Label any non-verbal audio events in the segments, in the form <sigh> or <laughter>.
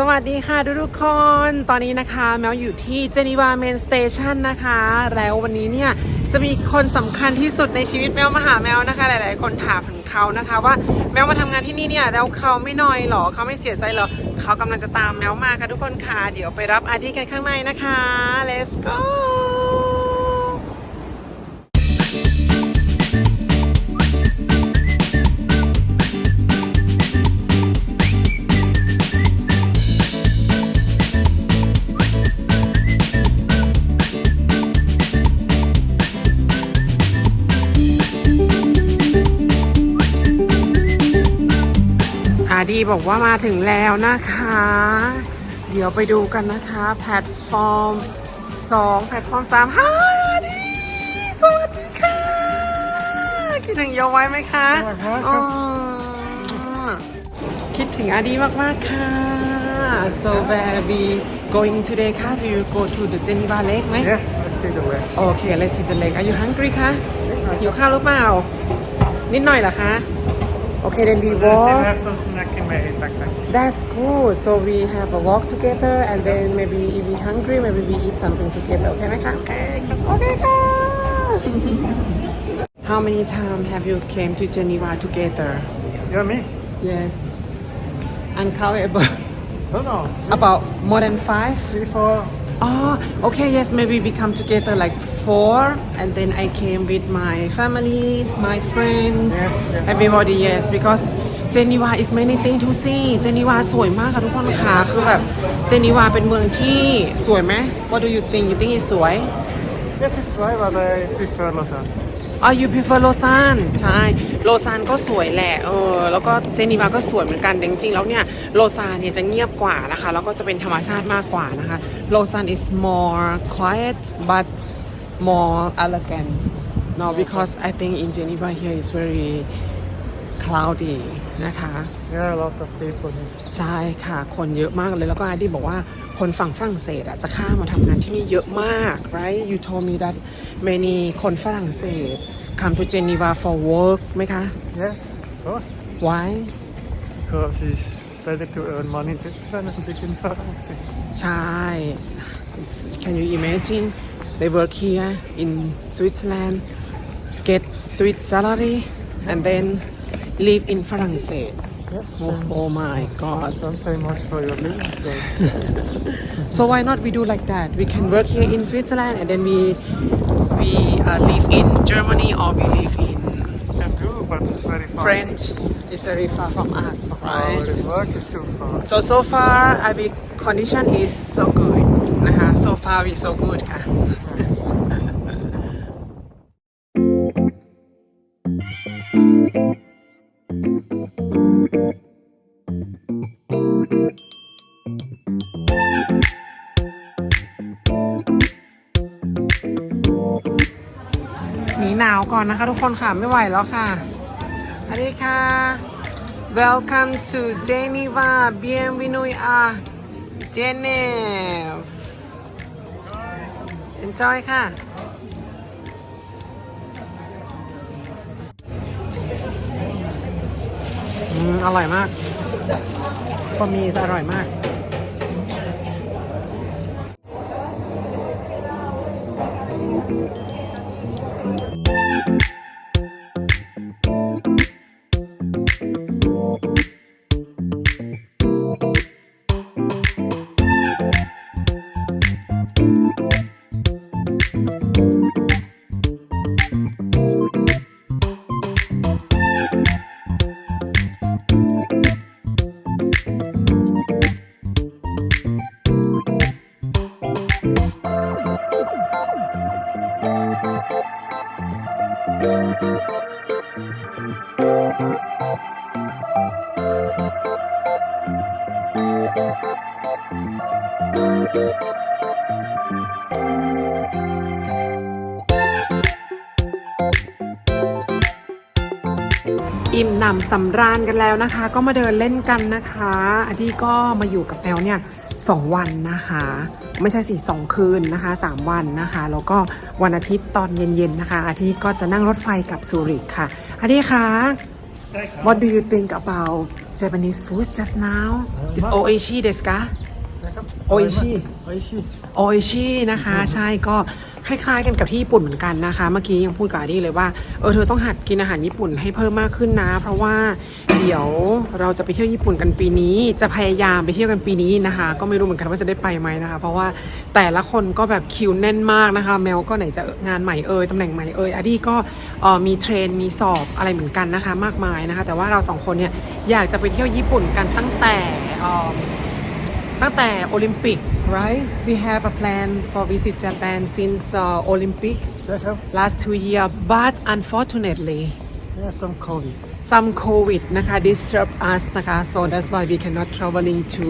สวัสดีค่ะทุกๆคน ตอนนี้นะคะแมวอยู่ที่เจนีวาเมนสเตชันนะคะ แล้ววันนี้เนี่ย จะมีคนสำคัญที่สุดในชีวิตแมวมาหาแมวนะคะ หลายๆ คนถามถึงเขานะคะว่าแมวมาทำงานที่นี่เนี่ยแล้วเขาไม่นอยหรอเขาไม่เสียใจหรอเขากำลังจะตามแมวมาค่ะทุกคนค่ะ เดี๋ยวไปรับอาร์ดี้กันข้างในนะคะ let's go ดีบอกว่ามาถึงแล้วนะคะ เดี๋ยวไปดูกันนะคะ แพลตฟอร์ม2แพลตฟอร์ม3ฮาดีสวัสดีค่ะ คิดถึงโยไว้ไหมคะสวัสดีครับอ๋อคิดถึงอาดีมาก ๆ ค่ะ so where we going today ค่ะ we will go to the Geneva Lake ไหม Yes, let's see the way. โอเค let's see the lake are you hungry คะหิวข้าวหรือเปล่า นิดหน่อยเหรอคะ โอเค then we I still walk have some snack in my backpack. That's cool. So we have a walk together, and then maybe if we hungry, maybe we eat something together. Okay, ไหมคะ Okay. Okay, ค่<laughs> ะ How many times have you came to Geneva together? You and me? Yes. Uncountable. No, no. About more than five? Three, four. Oh, okay, yes, maybe we come together like four, and then I came with my family, my friends, Yes, yes. everybody, yes, because Geneva is many things to see. Geneva สวยมากค่ะทุกคนค่ะ คือแบบเจนีวาเป็นเมืองที่สวยไหม What do you think you think is สวย Yes, it's right, but I prefer Lausanne. อ๋อยูพิฟอร์โลซานใช่โลซานก็สวยแหละเออแล้วก็เจนีวาก็สวยเหมือนกันแต่จริงๆแล้วเนี่ยโลซานเนี่ยจะเงียบกว่านะคะแล้วก็จะเป็นธรรมชาติมากกว่านะคะโลซาน is more quiet but more elegant no because I think in Geneva here is very cloudy นะคะ Yeah, a lot of people here. ใช่ค่ะ คนเยอะมากเลยแล้วก็อาดี้บอกว่าคนฝั่งฝรั่งเศสอะจะข้ามมาทำงานที่นี่เยอะมาก right you told me that many คนฝรั่งเศส come to Geneva for work ไหมคะ Yes, of course. why Because it's better to earn money in Switzerland and live in France. ใช่ It's- can you imagine they work here in Switzerland get Swiss salary and then live in France. Yes. Oh, oh, my God. Don't pay much for your living. Eh? <laughs> So. so why not we do like that? We can work here in Switzerland and then we we uh, live in Germany or we live in. Can do, but it's very far. French is very far from us, right? Our work is too far. So so far, our condition is so good. <laughs> So far, we so good. <laughs> หนาวก่อนนะคะทุกคนค่ะ ไม่ไหวแล้วค่ะสวัสดีค่ะ Welcome to Geneva Bienvenue à Genève Enjoy ค่ะ อืม อร่อยมากฟอมีอร่อยมาก อิ่มหนำสำราญกันแล้วนะคะ ก็มาเดินเล่นกันนะคะอาที่ก็มาอยู่กับแมวเนี่ยสองวันนะคะ ไม่ใช่สิสองคืนนะคะสามวันนะคะ แล้วก็วันอาทิตย์ตอนเย็นๆนะคะอาทิตย์ก็จะนั่งรถไฟกลับซูริกค่ะอาทิตย์คะ What do you think about Japanese food just now Is oishi desu ka โออิชิ โออิชิโออิชินะคะ ใช่ก็คล้ายๆกันกับที่ญี่ปุ่นเหมือนกันนะคะ เมื่อกี้ยังพูดกับอาดีเลยว่าเออเธอต้องหัดกินอาหารญี่ปุ่นให้เพิ่มมากขึ้นนะ เพราะว่าเดี๋ยวเราจะไปเที่ยวญี่ปุ่นกันปีนี้ จะพยายามไปเที่ยวกันปีนี้นะคะ ก็ไม่รู้เหมือนกันว่าจะได้ไปไหมนะคะ เพราะว่าแต่ละคนก็แบบคิวแน่นมากนะคะ แมวก็ไหนจะงานใหม่เอ่ยตำแหน่งใหม่เอ่ยอาดีก็เอ่อมีเทรนมีสอบอะไรเหมือนกันนะคะ มากมายนะคะ แต่ว่าเราสองคนเนี่ยอยากจะไปเที่ยวญี่ปุ่นกันตั้งแต่เอ่อ ตั้งแต่โอลิมปิก right we have a plan for visit Japan since uh, Olympic ใช่ครับ last two year but unfortunately yeah some covid some COVID นะคะ disturb us นะคะ so that's why we cannot traveling to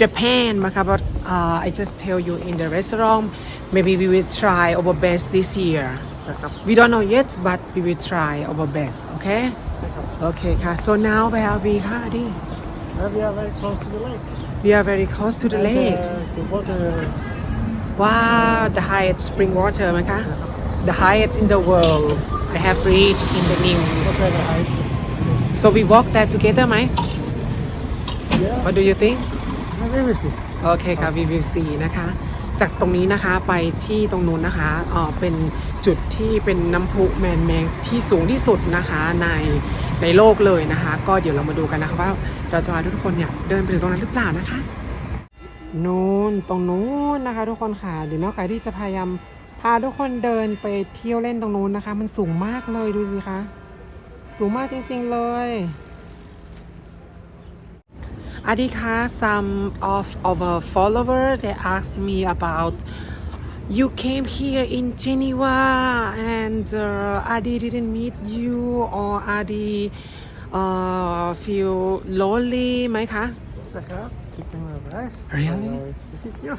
Japan นะคะ but uh, I just tell you in the restaurant maybe we will try our best this year ใช่ครับ we don't know yet but we will try our best okay โอเคค่ะ so now where are we ค่ะดิ and we are very close to the lake We are very close to the lake Wow, the highest spring water ไหมคะ The highest in the world I have read in the news So we walk there together ไหม yeah What do you think maybe we see โอเคค่ะ we will see นะคะ จากตรงนี้นะคะไปที่ตรงนู้นนะคะเออเป็นจุดที่เป็นน้ำพุแมนแมงที่สูงที่สุดนะคะใน ในโลกเลยนะคะ ก็เดี๋ยวเรามาดูกันนะคะว่าเราจะพาทุกคนเนี่ยเดินไปถึงตรงนั้นหรือเปล่านะคะนู้นตรงนู้นนะคะ ทุกคนค่ะเดี๋ยวแม่ไก่ที่จะพยายามพาทุกคนเดินไปเที่ยวเล่นตรงนู้นนะคะ มันสูงมากเลยดูสิคะสูงมากจริง ๆ เลย Adika, some of our followers they asked me about you came here in Geneva and uh, Adi didn't meet you or Adi uh, feel lonely ไหมคะ ใช่ครับ keeping my wife Really? so I visit you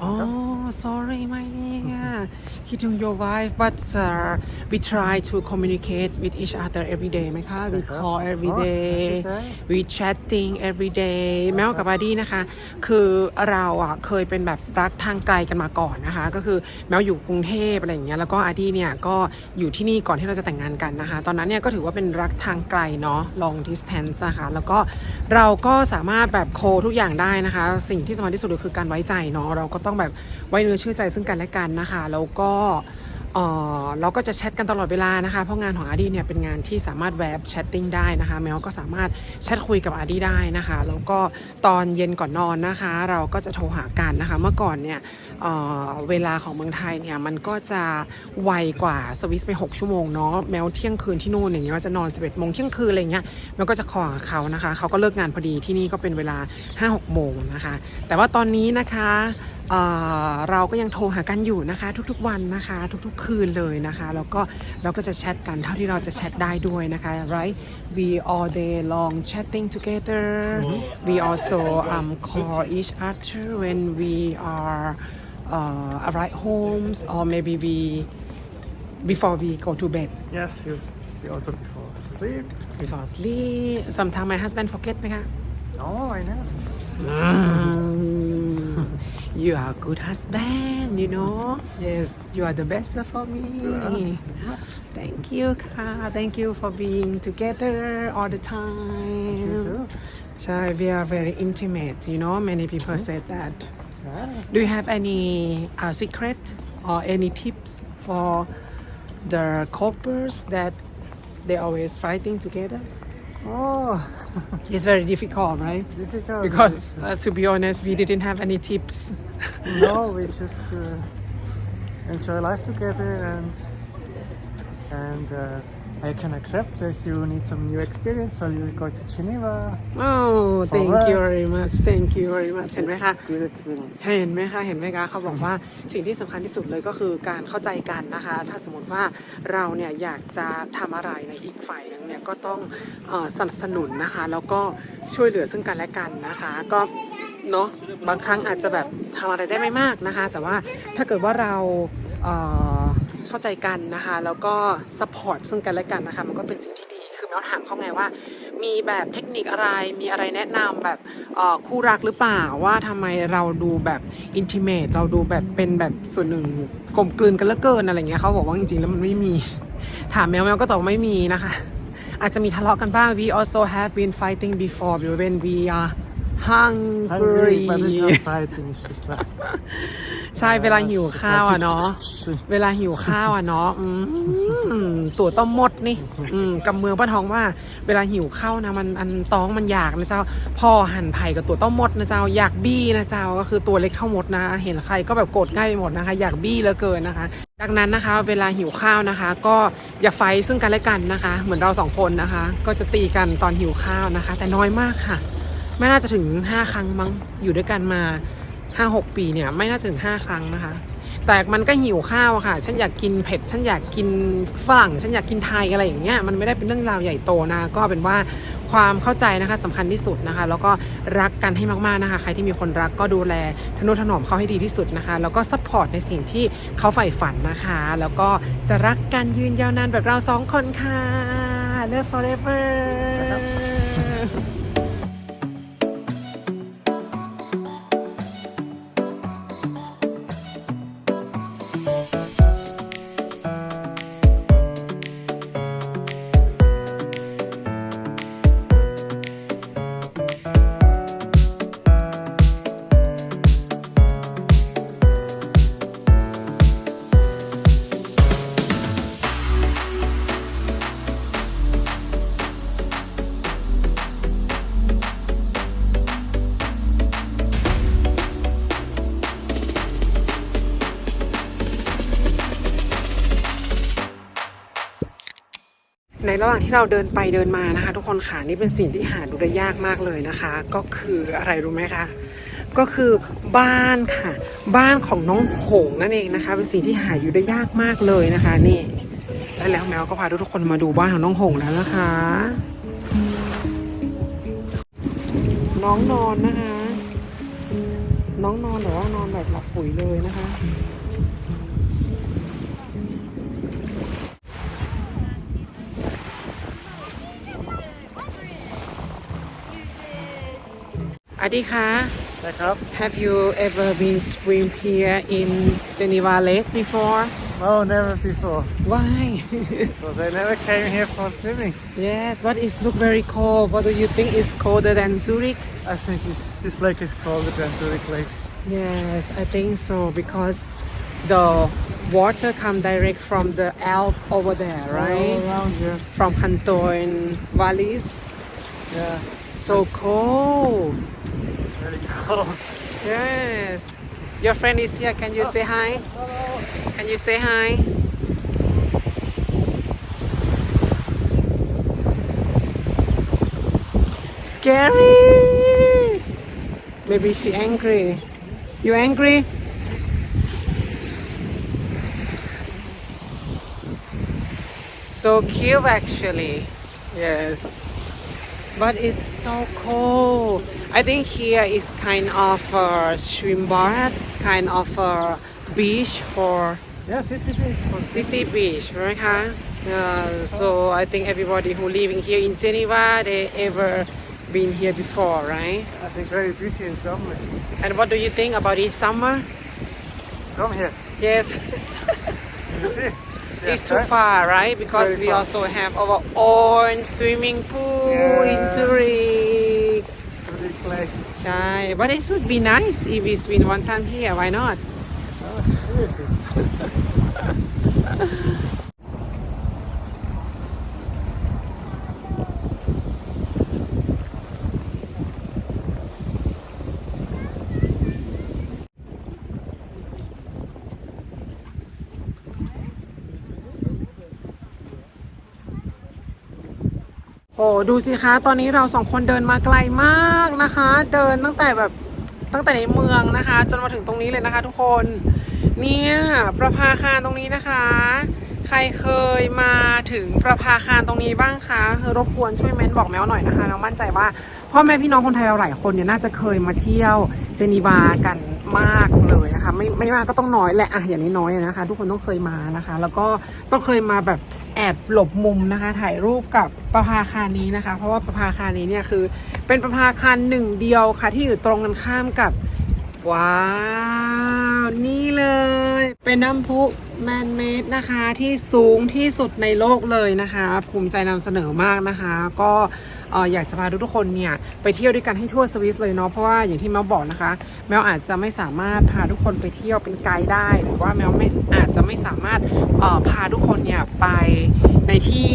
Oh, sorry, my dear. Hitting your wife, but uh, we try to communicate with each other every day ไหมคะ We Sure. call every Of course, day every day. we chatting every day แมวกับบาดี้นะคะ คือเราอะเคยเป็นแบบรักทางไกลกันมาก่อนนะคะ ก็คือแมวอยู่กรุงเทพอะไรอย่างเงี้ย แล้วก็อาดี้เนี่ยก็อยู่ที่นี่ก่อนที่เราจะแต่งงานกันนะคะ ตอนนั้นเนี่ยก็ถือว่าเป็นรักทางไกลเนาะ long distance นะคะ แล้วก็เราก็สามารถแบบโคทุกอย่างได้นะคะ สิ่งที่สำคัญที่สุดคือการไว้ใจเนาะเราก็ต้องแบบไว้เนื้อเชื่อใจซึ่งกันและกันนะคะ แล้วก็ เราก็จะแชทกันตลอดเวลานะคะ เพราะงานของอาร์ดี้เนี่ยเป็นงานที่สามารถแวบแชทติ้งได้นะคะ แมวก็สามารถแชทคุยกับอาร์ดี้ได้นะคะ แล้วก็ตอนเย็นก่อนนอนนะคะ เราก็จะโทรหากันนะคะ เมื่อก่อนเนี่ยเเวลาของเมืองไทยเนี่ยมันก็จะไวกว่าสวิสไป 6 ชั่วโมงเนาะ แมวเที่ยงคืนที่นู่นอย่างเงี้ยก็จะนอน 11โมงเที่ยงคืนอะไรเงี้ยแมวก็จะคอเขานะคะ เขาก็เลิกงานพอดีที่นี่ก็เป็นเวลา 5-6โมงนะคะ แต่ว่าตอนนี้นะคะ เอ่อเราก็ยังโทรหากันอยู่นะคะ ทุกๆวันนะคะ ทุกๆคืนเลยนะคะ แล้วก็เราก็จะแชทกันเท่าที่เราจะแชทได้ด้วยนะคะ right we all day long chatting together we also um, call each other when we are uh, arrive homes or maybe we before we go to bed yes you we also before sleep before sleep sometimes my husband forget ไหมคะ no I know Mm, you are a good husband, you know. Yes, you are the best for me. Thank you, Ka. Thank you for being together all the time. So we are very intimate, you know. Many people said that. Do you have any uh, secret or any tips for the couples that they always fighting together? Oh It's very difficult, right? difficult Because uh, to be honest, we didn't have any tips. <laughs> no, we just uh, enjoy life together and and uh, I can accept if you need some new experience, so you go to Geneva. Oh, thank you work. very much. Thank you very much. เห็นไหมคะ Good experience. เห็นไหมคะ เห็นไหมคะเขาบอกว่าสิ่งที่สำคัญที่สุดเลยก็คือการเข้าใจกันนะคะ ถ้าสมมติว่าเราเนี่ยอยากจะทำอะไรในอีกฝ่ายหนึงเนี่ยก็ต้องเออสนับสนุนนะคะ แล้วก็ช่วยเหลือซึ่งกันและกันนะคะ ก็เนาะบางครั้งอาจจะแบบทำอะไรได้ไม่มากนะคะ แต่ว่าถ้าเกิดว่าเราเอ่อ เข้าใจกันนะคะ แล้วก็สปอร์ตซึ่งกันและกันนะคะ มันก็เป็นสิ่งที่ดี คือแมวถามเขาไงว่า มีแบบเทคนิคอะไร มีอะไรแนะนำแบบเอ่อคู่รักหรือเปล่า ว่าทำไมเราดูแบบอินทิเมตเราดูแบบเป็นแบบส่วนหนึ่งกลมกลืนกันเหลือเกินอะไรเงี้ยเขาบอกว่าจริงๆ แล้วมันไม่มี ถามแมวแมวก็ตอบว่าไม่มีนะคะ อาจจะมีทะเลาะกันบ้าง we also have been fighting before when we are hungry Hungry, but it's not fighting. It's just like ใช่เวลาหิวข้าวอะเนาะ It's เวลาหิวข้าวอะเนาะอืมตัวต้มมดนี่อืมกับเมืองป้าทองว่า เวลาหิวข้าวนะมันอันต้องมันอยากนะเจ้าพ่อหั่นไผ่กับตัวต้มมดนะเจ้าอยากบี้นะเจ้าก็คือตัวเล็กเท่ามดนะ เห็นใครก็แบบโกรธง่ายไปหมดนะคะ อยากบี้เหลือเกินนะคะ ดังนั้นนะคะ เวลาหิวข้าวนะคะ ก็อย่าไฟท์ซึ่งกันและกันนะคะ เหมือนเราสองคนนะคะ ก็จะตีกันตอนหิวข้าวนะคะ แต่น้อยมากค่ะ ไม่น่าจะถึง 5 ครั้งมั้งอยู่ด้วยกันมา 5 6ปีเนี่ยไม่น่าจะถึง5ครั้งนะคะ แต่มันก็หิวข้าวอะค่ะ ฉันอยากกินเผ็ด ฉันอยากกินฝรั่ง ฉันอยากกินไทยอะไรอย่างเงี้ย มันไม่ได้เป็นเรื่องราวใหญ่โตนะ ก็เป็นว่าความเข้าใจนะคะสำคัญที่สุดนะคะ แล้วก็รักกันให้มากๆนะคะ ใครที่มีคนรักก็ดูแลทนุถนอมเขาให้ดีที่สุดนะคะ แล้วก็ซัพพอร์ตในสิ่งที่เขาใฝ่ฝันนะคะ แล้วก็จะรักกันยืนยาวนานแบบเราสองคนค่ะ Love forever ระหว่างที่เราเดินไปเดินมานะคะ ทุกคนค่ะนี่เป็นสิ่งที่หาดูได้ยากมากเลยนะคะ ก็คืออะไรรู้ไหมคะก็คือบ้านค่ะ บ้านของน้องหงนั่นเองนะคะ เป็นสิ่งที่หาอยู่ได้ยากมากเลยนะคะนี่และแล้วแมวก็พาทุกคนมาดูบ้านของน้องหงแล้วนะคะ น้องนอนนะคะ น้องนอนแต่ว่านอนแบบหลับปุ๋ยเลยนะคะ Adika, have you ever been swim here in Geneva Lake before? No, never before. Why? <laughs> because I never came here for swimming. Yes, but it's look very cold. What do you think is colder than Zurich? I think this lake is colder than Zurich Lake. Yes, I think so because the water come direct from the Alp over there, right? All around, yes. From Canton, Valleys. Yeah. So cold. very cold. Yes. Your friend is here. Can you say hi? Can you say hi? Scary. Maybe she angry. You angry? So cute actually. Yes. But it's so cold. I think here is kind of a swim bar. It's kind of a beach for Yeah, city beach. For city beach, right? Huh? Uh, so I think everybody who living here in Geneva, they ever been here before, right? I think very busy in summer. And what do you think about this summer? Come here. Yes, <laughs> You see? It's too right? far, right? Because we far. also have our own swimming pool in Yeah. Zurich. Zurich. ใช่ but it would be nice if we spend one time here why not Oh, <laughs> โอ้ดูสิคะตอนนี้เราสองคนเดินมาไกลมากนะคะ เดินตั้งแต่แบบตั้งแต่ในเมืองนะคะ จนมาถึงตรงนี้เลยนะคะ ทุกคนเนี่ยประภาคารตรงนี้นะคะ ใครเคยมาถึงประภาคารตรงนี้บ้างคะรบกวนช่วยเม้นบอกแมวหน่อยนะคะเรามั่นใจว่าพ่อแม่พี่น้องคนไทยเราหลายคนเนี่ยน่าจะเคยมาเที่ยวเจนีวากันมากเลยนะคะ ไม่ม่ากก็ต้องน้อยแหละอะอย่างนี้น้อยๆนะคะ ทุกคนต้องเคยมานะคะ แล้วก็ต้องเคยมาแบบแอบหลบมุมนะคะ ถ่ายรูปกับประภาคารนี้นะคะ เพราะว่าประภาคารนี้เนี่ยคือ เป็นประภาคารหนึ่งเดียวค่ะ ที่อยู่ตรงกันข้ามกับว้าว นี่เลย เป็นน้ำพุแมนเมดนะคะที่สูงที่สุดในโลกเลยนะคะ ภูมิใจนำเสนอมากนะคะ ก็ อ่ออยากจะพาทุกๆคนเนี่ยไปเที่ยวด้วยกันให้ทั่วสวิสเลยเนาะเพราะว่าอย่างที่แมวบอกนะคะ แมวอาจจะไม่สามารถพาทุกคนไปเที่ยวเป็นไกด์ได้ หรือว่าแมวไม่อาจจะไม่สามารถเอ่อพาทุกคนเนี่ยไปในที่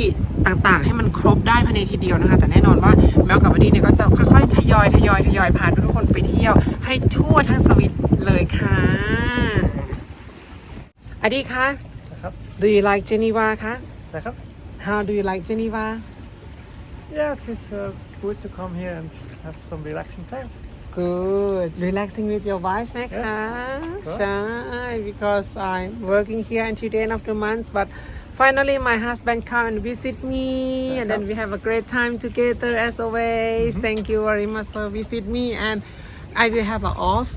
ต่างๆ ให้มันครบได้ภายในทีเดียวนะคะ แต่แน่นอนว่าแมวกับวดีเนี่ยก็จะค่อยๆทยอยทยอยทยอยพาทุกๆคนไปเที่ยวให้ทั่วทั้งสวิตเลยค่ะอดีคะนะครับ Do you like Geneva คะนะครับ How do you like Geneva Yes, it's uh, good to come here and have some relaxing time. Good relaxing with your wife ไหมคะ Yes. ใช่ because I'm working here until the end of the month but finally my husband come and visit me and then we have a great time together as always thank you very much for visit me and I will have a off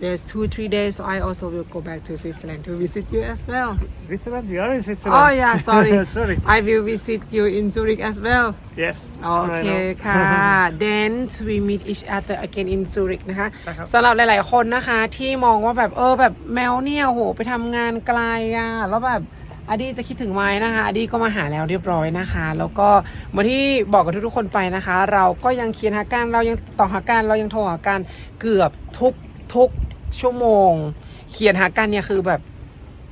there's two three days so I also will go back to Switzerland to visit you as well Switzerland? We are in Switzerland. oh yeah sorry Sorry. I will visit you in Zurich as well Yes. โอเค I know. ค่ะ then we meet each other again in Zurich นะคะครับสำหรับหลาย ๆ คนนะคะ ที่มองว่าแบบเออแบบแมวเนี่ยโหไปทำงานไกลอะแล้วแบบอดีจะคิดถึงไหมนะคะอดีก็มาหาแล้วเรียบร้อยนะคะ แล้วก็เหมือนที่บอกกับทุกๆคนไปนะคะ เราก็ยังเขียนหาการเรายังต่อหาการเรายังโทรหาการเกือบทุก ทุกชั่วโมง เขียนหากันเนี่ยคือแบบ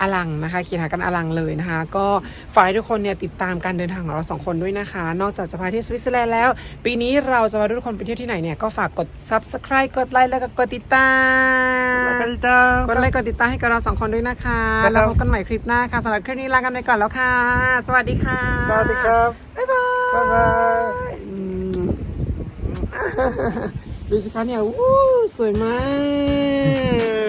อลังนะคะ เขียนหากันอลังเลยนะคะ ก็ฝากให้ทุกคนเนี่ยติดตามการเดินทางของเราสองคนด้วยนะคะ นอกจากจะพาเที่ยวสวิตเซอร์แลนด์แล้ว ปีนี้เราจะพาทุกคนไปเที่ยวที่ไหนเนี่ย ก็ฝากกด subscribe กดไลค์แล้วก็กดติดตาม Lakalita. กดไลค์กดติดตามให้กับเราสองคนด้วยนะคะครับแล้วพบกันใหม่คลิปหน้าค่ะสำหรับคลิปนี้ลากันไปก่อนแล้วค่ะ สวัสดีค่ะ Sawadee krab. บ๊ายบาย Bye bye. อืม ดูสิคะเนี่ยอู้สวยมาก